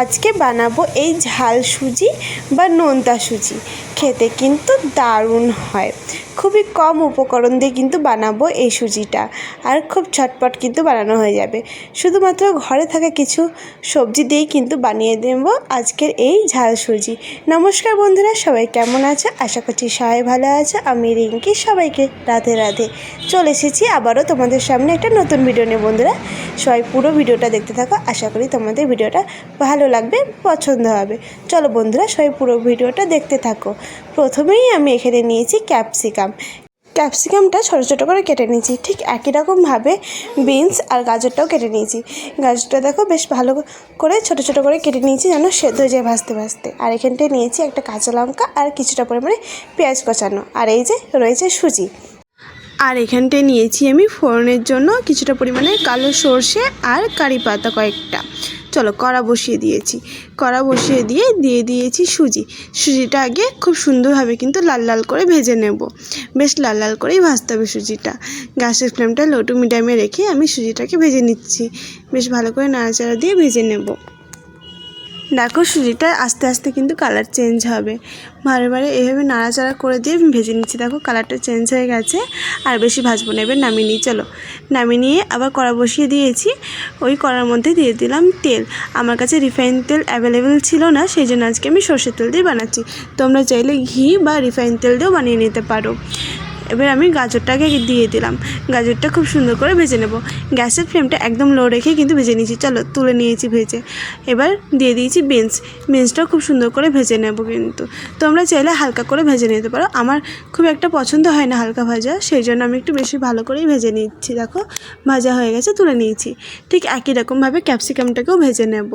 আজকে বানাবো এই ঝাল সুজি বা নোনতা সুজি। খেতে কিন্তু দারুণ হয়। খুবই কম উপকরণ দিয়ে কিন্তু বানাবো এই সুজিটা। আর খুব ছটপট কিন্তু বানানো হয়ে যাবে। শুধুমাত্র ঘরে থাকা কিছু সবজি দিয়েই কিন্তু বানিয়ে দেবো আজকের এই ঝাল সুজি। নমস্কার বন্ধুরা, সবাই কেমন আছে? আশা করছি সবাই ভালো আছে। আমি রিঙ্কি, সবাইকে রাধে রাধে। চলে এসেছি আবারও তোমাদের সামনে একটা নতুন ভিডিও নিয়ে বন্ধুরা। সবাই পুরো ভিডিওটা দেখতে থাকো। আশা করি তোমাদের ভিডিওটা ভালো লাগবে, পছন্দ হবে। চলো বন্ধুরা, সবাই পুরো ভিডিওটা দেখতে থাকো। প্রথমেই আমি এখানে নিয়েছি ক্যাপসিকাম। ক্যাপসিকামটা ছোটো ছোটো করে কেটে নিয়েছি। ঠিক একই রকমভাবে বিনস আর গাজরটাও কেটে নিয়েছি। গাজরটা দেখো বেশ ভালো করে ছোটো ছোটো করে কেটে নিয়েছি যেন সেদ্ধ যায় ভাজতে ভাজতে। আর এখানটায় নিয়েছি একটা কাঁচা লঙ্কা আর কিছুটা পরিমাণে পেঁয়াজ কচানো আর এই যে রয়েছে সুজি। আর এখানটায় নিয়েছি আমি ফোড়নের জন্য কিছুটা পরিমাণে কালো সর্ষে আর কারি পাতা কয়েকটা। চলো, কড়া বসিয়ে দিয়েছি। কড়া বসিয়ে দিয়ে দিয়ে দিয়েছি সুজি। সুজিটা আগে খুব সুন্দরভাবে কিন্তু লাল লাল করে ভেজে নেব। বেশ লাল লাল করেই ভাজতে হবে সুজিটা। গ্যাসের ফ্লেমটা লো টু মিডিয়ামে রেখে আমি সুজিটাকে ভেজে নিচ্ছি। বেশ ভালো করে নাড়াচাড়া দিয়ে ভেজে নেব। দেখো সুজিটা আস্তে আস্তে কিন্তু কালার চেঞ্জ হবে। বারে বারে এভাবে নাড়াচাড়া করে দিয়ে ভেজে নিচ্ছি। দেখো কালারটা চেঞ্জ হয়ে গেছে, আর বেশি ভাজবো না, এবার নামিয়ে নিই, চলো। নামিয়ে নিয়ে আবার কড়া বসিয়ে দিয়েছি, ওই কড়ার মধ্যে দিয়ে দিলাম তেল। আমার কাছে রিফাইন তেল অ্যাভেলেবেল ছিল না, সেই জন্য আজকে আমি সর্ষের তেল দিয়ে বানাচ্ছি। তোমরা চাইলে ঘি বা রিফাইন তেল দিয়েও বানিয়ে নিতে পারো। এবার আমি গাজরটাকে দিয়ে দিলাম। গাজরটা খুব সুন্দর করে ভেজে নেব। গ্যাসের ফ্লেমটা একদম লো রেখে কিন্তু ভেজে নিয়েছি। চলো, তুলে নিয়েছি ভেজে। এবার দিয়ে দিয়েছি বিনস বিনসটাও খুব সুন্দর করে ভেজে নেব কিন্তু। তোমরা চাইলে হালকা করে ভেজে নিতে পারো। আমার খুব একটা পছন্দ হয় না হালকা ভাজা, সেই জন্য আমি একটু বেশি ভালো করেই ভেজে নিচ্ছি। দেখো, ভাজা হয়ে গেছে, তুলে নিয়েছি। ঠিক একই রকমভাবে ক্যাপসিকামটাকেও ভেজে নেব।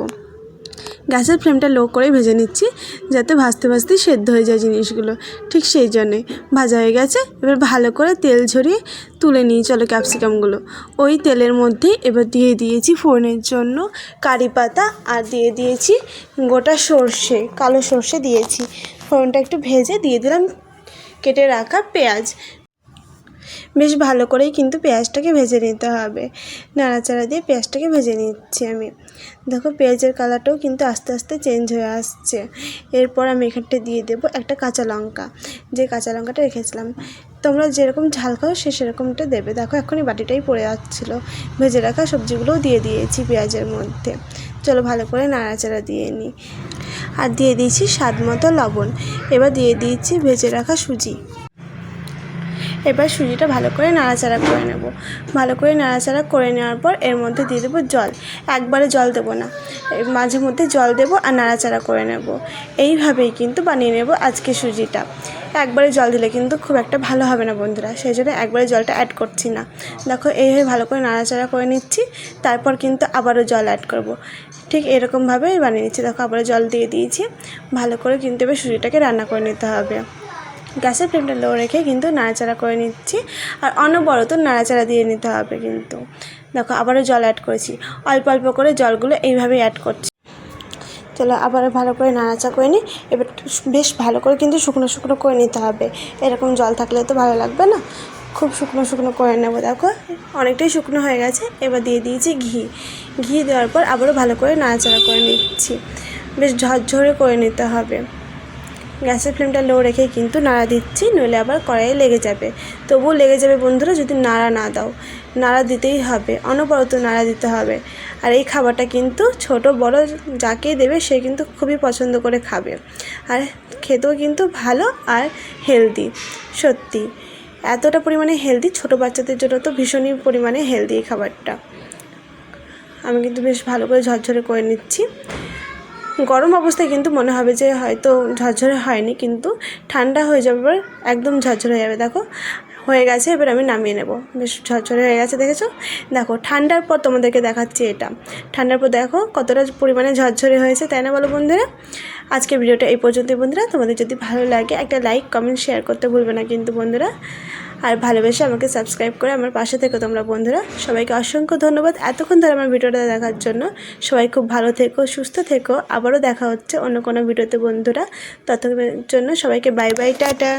গ্যাসের ফ্লেমটা লো করে ভেজে নিচ্ছি, যাতে ভাজতে ভাজতে সেদ্ধ হয়ে যায় জিনিসগুলো। ঠিক সেই জন্যে। ভাজা হয়ে গেছে, এবার ভালো করে তেল ঝরিয়ে তুলে নিই চলো ক্যাপসিকামগুলো। ওই তেলের মধ্যেই এবার দিয়ে দিয়েছি ফোড়নের জন্য কারি পাতা আর দিয়ে দিয়েছি গোটা সর্ষে, কালো সর্ষে দিয়েছি। ফোড়নটা একটু ভেজে দিয়ে দিলাম, কেটে রাখা পেঁয়াজ। বেশ ভালো করেই কিন্তু পেঁয়াজটাকে ভেজে নিতে হবে। নাড়াচাড়া দিয়ে পেঁয়াজটাকে ভেজে নিচ্ছি আমি। দেখো, পেঁয়াজের কালারটাও কিন্তু আস্তে আস্তে চেঞ্জ হয়ে আসছে। এরপর আমি এখানটা দিয়ে দেবো একটা কাঁচা লঙ্কা। যে কাঁচা লঙ্কাটা রেখেছিলাম, তোমরা যেরকম ঝাল খাও সে সেরকমটা দেবে। দেখো, এখনই বাটিটাই পড়ে যাচ্ছিল। ভেজে রাখা সবজিগুলোও দিয়ে দিয়েছি পেঁয়াজের মধ্যে। চলো, ভালো করে নাড়াচাড়া দিয়ে নিই আর দিয়ে দিয়েছি স্বাদ মতো লবণ। এবার দিয়ে দিয়েছি ভেজে রাখা সুজি। এবার সুজিটা ভালো করে নাড়াচাড়া করে নেব। ভালো করে নাড়াচাড়া করে নেওয়ার পর এর মধ্যে দিয়ে দেবো জল। একবারে জল দেবো না। মাঝে মধ্যে জল দেবো আর নাড়াচাড়া করে নেব। এইভাবেই কিন্তু বানিয়ে নেব আজকে সুজিটা। একবারে জল দিলে কিন্তু খুব একটা ভালো হবে না বন্ধুরা। সেই জন্য একবারে জলটা অ্যাড করছি না। দেখো এইভাবে ভালো করে নাড়াচাড়া করে নিচ্ছি। তারপর কিন্তু আবারও জল অ্যাড করব। ঠিক এরকমভাবে বানিয়ে নিচ্ছি। দেখো আবারও জল দিয়ে দিয়েছি। ভালো করে কিন্তু এবার সুজিটাকে রান্না করে নিতে হবে। গ্যাসের ফ্লেমটা লো রেখে কিন্তু নাড়াচাড়া করে নিচ্ছি। আর অনবরত নাড়াচাড়া দিয়ে নিতে হবে কিন্তু। দেখো, আবারও জল অ্যাড করেছি। অল্প অল্প করে জলগুলো এইভাবেই অ্যাড করছি। চলো আবার ভালো করে নাড়াচা করে নিই। এবার বেশ ভালো করে কিন্তু শুকনো শুকনো করে নিতে হবে। এরকম জল থাকলে তো ভালো লাগবে না? খুব শুকনো শুকনো করে নেব। দেখো, অনেকটাই শুকনো হয়ে গেছে। এবার দিয়ে দিয়েছি ঘি। ঘি দেওয়ার পর আবারও ভালো করে নাড়াচাড়া করে নিচ্ছি। বেশ ঝরঝরে করে নিতে হবে। গ্যাসের ফ্লেমটা লো রেখে কিন্তু নাড়া দিচ্ছি, নইলে আবার কড়াইয়ে লেগে যাবে। তবুও লেগে যাবে বন্ধুরা, যদি নাড়া না দাও। নাড়া দিতেই হবে, অনবরত নাড়া দিতে হবে। আর এই খাবারটা কিন্তু ছোট, বড় যাকেই দেবে, সে কিন্তু খুবই পছন্দ করে খাবে। আর খেতেও কিন্তু ভালো আর হেলদি, সত্যি। এতটা পরিমাণে হেলদি, ছোট বাচ্চাদের জন্য তো ভীষণই পরিমাণে হেলদি এই খাবারটা। আমি কিন্তু বেশ ভালো করে ঝরঝরে করে নিচ্ছি। গরম অবস্থায় কিন্তু মনে হবে যে হয়তো ঝরঝরে হয়নি, কিন্তু ঠান্ডা হয়ে যাবে, এবার একদম ঝরঝরে হয়ে যাবে। দেখো, হয়ে গেছে, এবার আমি নামিয়ে নেব। বেশ ঝরঝরে হয়ে গেছে, দেখেছ? দেখো, ঠান্ডার পর তোমাদেরকে দেখাচ্ছি এটা। ঠান্ডার পর দেখো কতটা পরিমাণে ঝরঝরে হয়েছে, তাই না বলো বন্ধুরা? আজকে ভিডিওটা এই পর্যন্তই বন্ধুরা। তোমাদের যদি ভালো লাগে একটা লাইক কমেন্ট শেয়ার করতে ভুলবে না কিন্তু বন্ধুরা। আর ভালোবেসে আমাকে সাবস্ক্রাইব করে আমার পাশে থেকে তোমরা বন্ধুরা। সবাইকে অসংখ্য ধন্যবাদ এতক্ষণ ধরে আমার ভিডিওটা দেখার জন্য। সবাই খুব ভালো থেকো, সুস্থ থেকো। আবারও দেখা হচ্ছে অন্য কোনো ভিডিওতে বন্ধুরা। ততক্ষণের জন্য সবাইকে বাই বাই টাটা।